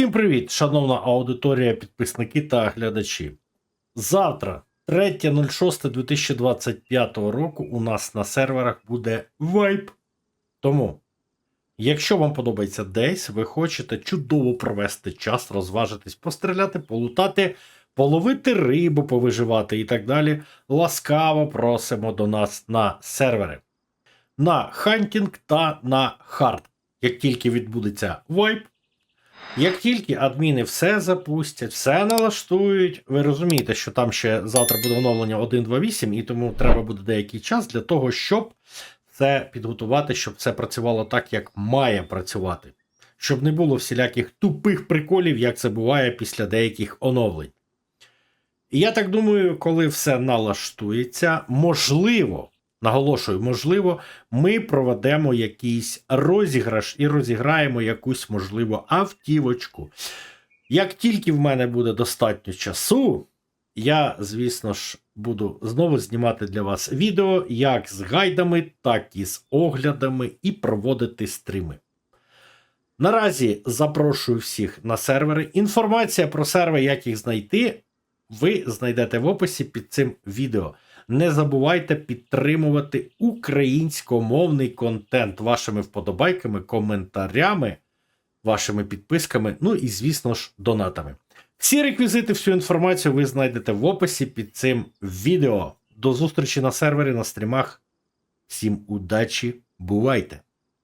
Всім привіт, шановна аудиторія, підписники та глядачі. Завтра, 3.06.2025 року, у нас на серверах буде вайп. Тому, якщо вам подобається десь, ви хочете чудово провести час, розважитись, постріляти, полутати, половити рибу, повиживати і так далі, ласкаво просимо до нас на сервери. На хантінг та на хард. Як тільки відбудеться вайп, як тільки адміни все запустять, все налаштують, ви розумієте, що там ще завтра буде оновлення 1.2.8, і тому треба буде деякий час для того, щоб це підготувати, щоб це працювало так, як має працювати. Щоб не було всіляких тупих приколів, як це буває після деяких оновлень. І я так думаю, коли все налаштується, можливо, наголошую, можливо, ми проведемо якийсь розіграш і розіграємо якусь, можливо, автівочку. Як тільки в мене буде достатньо часу, я, звісно ж, буду знову знімати для вас відео як з гайдами, так і з оглядами, і проводити стріми. Наразі запрошую всіх на сервери. Інформація про сервери, як їх знайти, ви знайдете в описі під цим відео. Не забувайте підтримувати українськомовний контент вашими вподобайками, коментарями, вашими підписками, ну і, звісно ж, донатами. Всі реквізити, всю інформацію ви знайдете в описі під цим відео. До зустрічі на сервері, на стрімах. Всім удачі, бувайте!